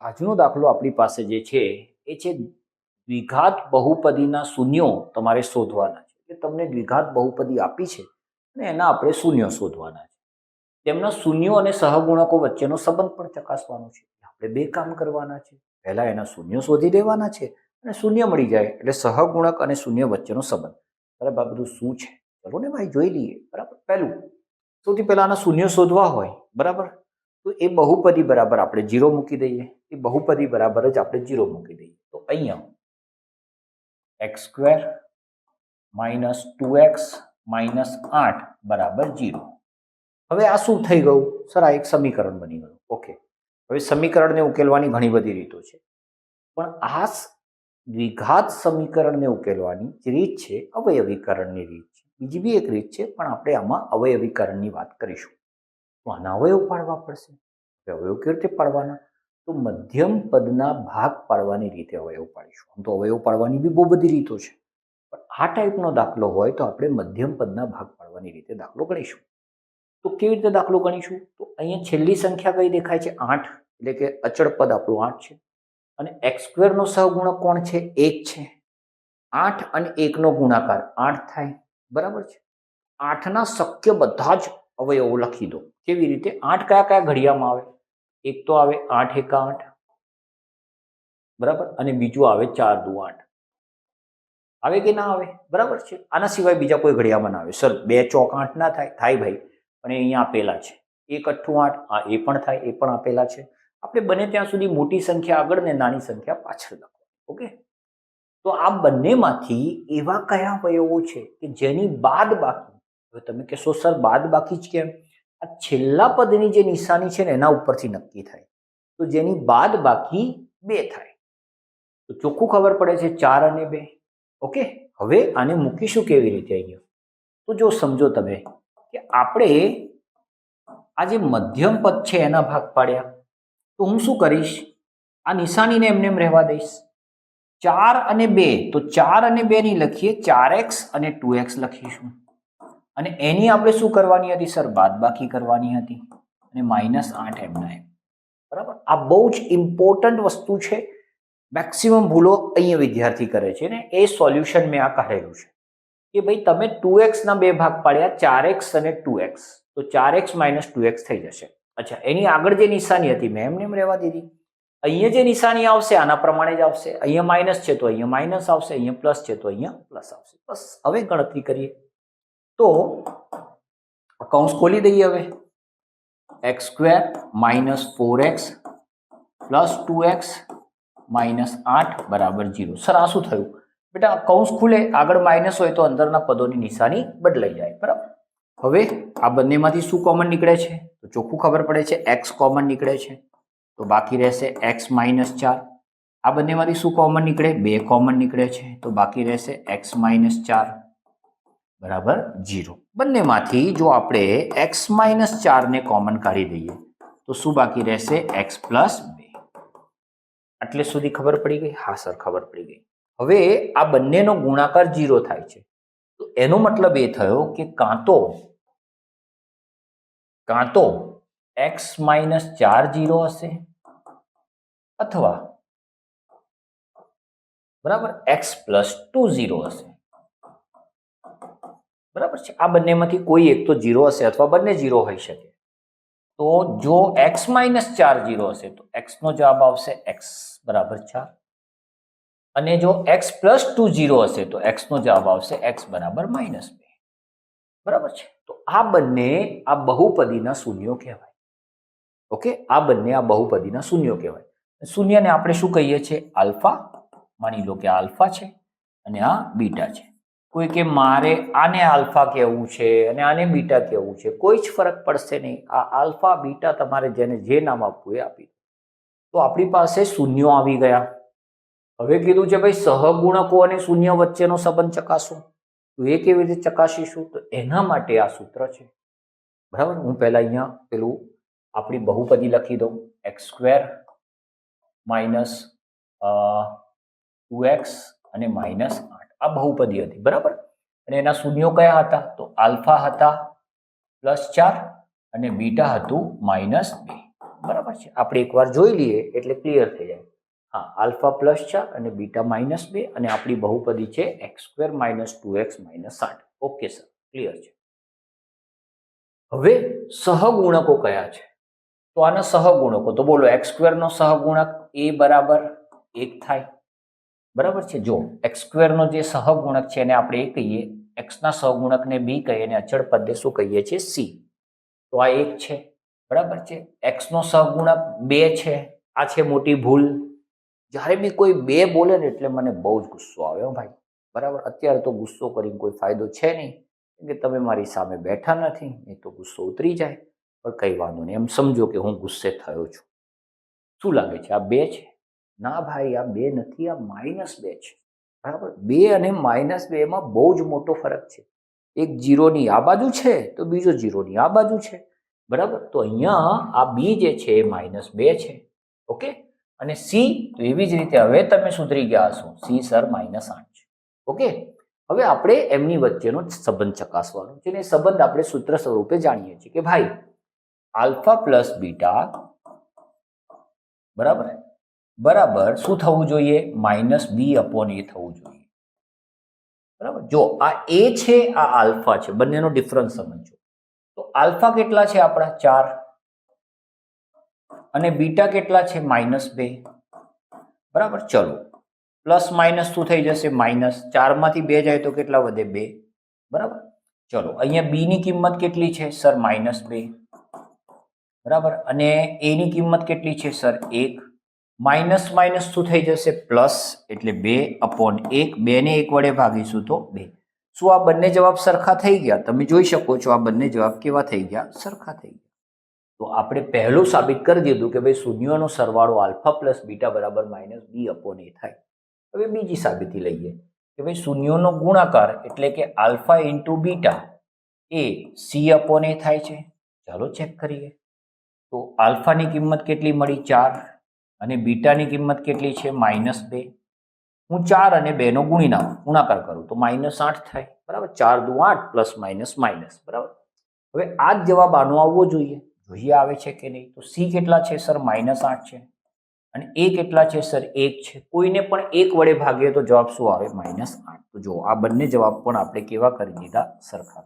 આજનો દાખલો આપણી પાસે જે છે, એ છે દ્વિઘાત બહુપદીના શૂન્યો તમારે શોધવાના છે. કે તમને દ્વિઘાત બહુપદી આપી છે અને એના આપણે શૂન્યો શોધવાના છે. તેમના શૂન્યો અને સહગુણકો વચ્ચેનો સંબંધ પણ ચકાસવાનો છે. આપણે બે કામ કરવાના છે. પહેલાં એના શૂન્યો શોધી દેવાના છે અને શૂન્ય મળી જાય એટલે સહગુણક અને શૂન્ય વચ્ચેનો સંબંધ. બરાબર, આ બધું શું છે? ચલો ને ભાઈ જોઈ લઈએ. બરાબર, પહેલું, સૌથી પહેલાં આના શૂન્ય શોધવા હોય. બરાબર? તો એ બહુપદી બરાબર આપણે જીરો મૂકી દઈએ. એ બહુપદી બરાબર જ આપણે જીરો મૂકી દઈએ. તો અહીંયા x square minus two x minus આઠ બરાબર જીરો. હવે આ શું થઈ ગયું? સર, આ એક સમીકરણ બની ગયું. ઓકે. હવે સમીકરણને ઉકેલવાની ઘણી બધી રીતો છે. પણ આ દ્વિઘાત સમીકરણને ઉકેલવાની રીત છે, અવયવીકરણની રીત છે. બીજી બી એક રીત છે, પણ આપણે આમાં અવયવીકરણની વાત કરીશું. તો આના અવયવ પાડવા પડશે. અવયવ કેવી રીતે પાડવાના? તો મધ્યમ પદના ભાગ પાડવાની રીતે અવયવ પાડીશું. આમ તો અવયવ પાડવાની બી બહુ બધી રીતો છે. પણ આ ટાઈપનો દાખલો હોય તો આપણે મધ્યમ પદના ભાગ પાડવાની રીતે દાખલો ગણીશું. તો કેવી રીતે દાખલો ગણીશું? તો અહીંયા છેલ્લી સંખ્યા કઈ દેખાય છે? આઠ. એટલે કે અચળ પદ આપણું આઠ છે. અને એક્સ સ્ક્વેરનો સહગુણક કોણ છે? એક છે. આઠ અને એકનો ગુણાકાર આઠ થાય. બરાબર છે? આઠના શક્ય બધા જ અવયવો લખી દો. કેવી રીતે? આઠ કયા કયા ઘડિયામાં આવે? એક તો આવે આઠ એકા આઠ બરાબર? અને બીજું આવે ચાર દુ આઠ. આવે કે ના આવે? બરાબર છે. આના સિવાય બીજા કોઈ ઘડિયામાં ના આવે. સર, બે ચોક આઠ ના થાય? થાય ભાઈ. પણ એ અહીંયા આપેલા છે. એક અઠ્ઠું આઠ, આ એ પણ થાય, એ પણ આપેલા છે. આપણે બને ત્યાં સુધી મોટી સંખ્યા આગળ ને નાની સંખ્યા પાછળ લખો. ઓકે? તો આ બંનેમાંથી એવા કયા અવયવો છે કે જેની બાદ બાકી હવે તમે કહેશો, સર, બાદ બાકી જ કેમ? આ છેલ્લા પદની જે નિશાની છે ને, એના ઉપરથી નક્કી થાય. તો જેની બાદ બાકી બે થાય. તો ચોખ્ખું ખબર પડે છે, ચાર અને બે. ઓકે? હવે આને મૂકીશું કેવી રીતે અહીંયા? તો જો સમજો તમે કે આપણે આ જે મધ્યમ પદ છે, એના ભાગ પાડ્યા. તો હું શું કરીશ? આ નિશાનીને એમને એમ રહેવા દઈશ. ચાર અને બે. તો ચાર અને બે ની લખીએ, ચાર એક્સ અને ટુ એક્સ લખીશું. અને એની આપણે શું કરવાની હતી, સર? બાદબાકી કરવાની હતી. અને માઇનસ આઠ એમના એમ. બરાબર? આ બહુ જ ઇમ્પોર્ટન્ટ વસ્તુ છે. મેક્સિમમ ભૂલો અહીંયા વિદ્યાર્થી કરે છે ને એ સોલ્યુશન મેં આ કહેલું છે. કે ભાઈ, તમે ટુ એક્સના બે ભાગ પાડ્યા, ચાર એક્સ અને ટુ એક્સ તો ચાર એક્સ માઇનસ ટુ એક્સ થઈ જશે. અચ્છા, એની આગળ જે નિશાની હતી, મેં એમને એમ રહેવા દીધી. અહીંયા જે નિશાની આવશે, આના પ્રમાણે જ આવશે. અહીંયા માઇનસ છે તો અહીંયા માઇનસ આવશે, અહીંયા પ્લસ છે તો અહીંયા પ્લસ આવશે. બસ, હવે ગણતરી કરીએ. તો કૌંસ ખોલી દઈએ હવે. X square minus four x plus two x minus આઠ બરાબર જીરો સર, આ શું થયું? બેટા કૌંસ ખુલે, આગળ માઇનસ હોય તો અંદરના પદોની નિશાની બદલાઈ જાય, બરાબર? હવે આ બંનેમાંથી શું કોમન નીકળે છે? તો ચોખ્ખું ખબર પડે છે એક્સ કોમન નીકળે છે. તો બાકી રહેશે એક્સ માઇનસ ચાર. આ બંનેમાંથી શું કોમન નીકળે? બે કોમન નીકળે છે. તો બાકી રહેશે એક્સ માઇનસ ચાર. બરાબર? જીરો બંનેમાંથી જો આપણે એક્સ માઇનસ ચારને કોમન કાઢી દઈએ, તો શું બાકી રહેશે? એક્સ પ્લસ બે. આટલે સુધી ખબર પડી ગઈ? હા, સર, ખબર પડી ગઈ. હવે આ બંનેનો ગુણાકાર જીરો થાય છે. તો એનો મતલબ એ થયો કે કાં તો કાં તો એક્સ માઇનસ ચાર જીરો હશે, અથવા બરાબર? એક્સ પ્લસ ટુ ઝીરો હશે. બરાબર છે? આ બંનેમાંથી કોઈ એક તો જીરો હશે અથવા બંને જીરો હોઈ શકે. તો જો એક્સ માઇનસ ચાર જીરો હશે તો એક્સનો જવાબ આવશે એક્સ બરાબર ચાર. અને જો એક્સ પ્લસ ટુ જીરો હશે તો એક્સનો જવાબ આવશે એક્સ બરાબર માઇનસ બે. બરાબર છે? તો આ બંને આ બહુપદીના શૂન્યો કહેવાય. ઓકે? આ બંને આ બહુપદીના શૂન્યો કહેવાય. શૂન્યને આપણે શું કહીએ છીએ? આલ્ફા. માની લો કે આ આલ્ફા છે અને આ બીટા છે. કોઈ કે મારે આને આલ્ફા કહેવું છે, અને આને બીટા કહેવું છે, કોઈ જ ફરક પડશે નહીં. આ આલ્ફા, બીટા તમારે જેને જે નામ આપવું એ આપી તો આપણી પાસે શૂન્યો આવી ગયા. હવે કીધું છે ભાઈ સહગુણકો અને શૂન્ય વચ્ચેનો સંબંધ ચકાસો. તો એ કેવી રીતે ચકાસીશું? તો એના માટે આ સૂત્ર છે. બરાબર? હું પહેલાં અહીંયા પેલું આપણી બહુપદી લખી દઉં. X square minus two x અને માઇનસ આ બહુપદી હતી, બરાબર? અને એના શૂન્યો કયા હતા? તો આલ્ફા હતા, પ્લસ ચાર, અને બીટા હતું માઇનસ બે. બરાબર છે? આપણે એકવાર જોઈ લઈએ, એટલે ક્લિયર થઈ જાય. હા, આલ્ફા પ્લસ ચાર અને બીટા માઇનસ બે, અને આપણી બહુપદી છે x square minus two x minus સાઠ. Okay, sir. ક્લિયર છે. હવે સહગુણકો કયા છે? તો આના સહગુણકો, તો બોલો, એક્સ સ્ક્વેરનો સહગુણક એ બરાબર એક થાય. બરાબર છે? જો એક્સ સ્ક્વેરનો જે સહગુણક છે એને આપણે એ કહીએ એક્સના સહગુણકને બી કહીએ અને અચળ પદને શું કહીએ છીએ? સી તો આ એક છે. બરાબર છે? એક્સનો સહગુણક બે છે. આ છે મોટી ભૂલ. જ્યારે બી કોઈ બે બોલે ને એટલે મને બહુ જ ગુસ્સો આવ્યો ભાઈ. બરાબર? અત્યારે તો ગુસ્સો કરીને કોઈ ફાયદો છે નહીં. કે તમે મારી સામે બેઠા નથી એ તો ગુસ્સો ઉતરી જાય. પણ કંઈ વાંધો નહીં. એમ સમજો કે હું ગુસ્સે થયો છું. શું લાગે છે? આ બે છે? ના ભાઈ, આ બે નથી, આ માઇનસ બે છે. બરાબર? બે અને માઇનસ બેમાં બહુ જ મોટો ફરક છે. એક જીરોની આ બાજુ છે, તો બીજો જીરોની આ બાજુ છે. બરાબર? તો અહીંયા આ બી જે છે એ માઇનસ બે છે. ઓકે? અને સી, તો એવી જ રીતે હવે તમે સુધરી ગયા હશો. સી સર માઇનસ આઠ છે. ઓકે? હવે આપણે એમની વચ્ચેનો સંબંધ ચકાસવાનો છે અને સંબંધ આપણે સૂત્ર સ્વરૂપે જાણીએ છીએ કે ભાઈ, આલ્ફા પ્લસ બીટા, બરાબર? બરાબર શું થવું જોઈએ? માઇનસ બી અપોન એ થવું જોઈએ. બરાબર? જો આ એ છે, આ આલ્ફા છે, બંનેનો ડિફરન્સ સમજો. તો આલ્ફા કેટલા છે આપણા? ચાર. અને બીટા કેટલા છે? માઇનસ બે. બરાબર? ચલો. પ્લસ માઇનસ શું થઈ જશે? માઇનસ. ચારમાંથી બે જાય તો કેટલા વધે? બે. બરાબર? ચલો, અહીંયા બી ની કિંમત કેટલી છે? સર, માઇનસ બે. બરાબર? અને એની કિંમત કેટલી છે? સર, એક. માઇનસ માઇનસ શું થઈ જશે? પ્લસ એટલે બે અપોન એક. બેને એક વડે ભાગીશું તો બે. શું આ બંને જવાબ સરખા થઈ ગયા? તમે જોઈ શકો છો આ બંને જવાબ કેવા થઈ ગયા? સરખા થઈ ગયા. તો આપણે પહેલું સાબિત કરી દીધું કે ભાઈ શૂન્યોનો સરવાળો આલ્ફા પ્લસ બીટા બરાબર માઇનસ બી અપોન એ થાય. હવે બીજી સાબિતી લઈએ કે ભાઈ શૂન્યોનો ગુણાકાર એટલે કે આલ્ફા ઇન્ટુ બીટા એ સી અપોન એ થાય છે. ચાલો ચેક કરીએ. તો આલ્ફાની કિંમત કેટલી મળી? ચાર. અને બીટાની કિંમત કેટલી છે? માઇનસ બે. હું ચાર અને બેનો ગુણીના ગુણાકાર કરું, તો માઇનસ આઠ થાય. બરાબર? ચાર દુ આઠ પ્લસ માઇનસ માઇનસ બરાબર? હવે આ જ જવાબ આનો આવવો જોઈએ. જોઈએ આવે છે કે નહીં. તો સી કેટલા છે સર? માઇનસ આઠ છે. અને એ કેટલા છે સર? એક છે. કોઈને પણ એક વડે ભાગીએ તો જવાબ શું આવે? માઇનસ આઠ. તો જો આ બંને જવાબ પણ આપણે કેવા કરી દીધા સરખા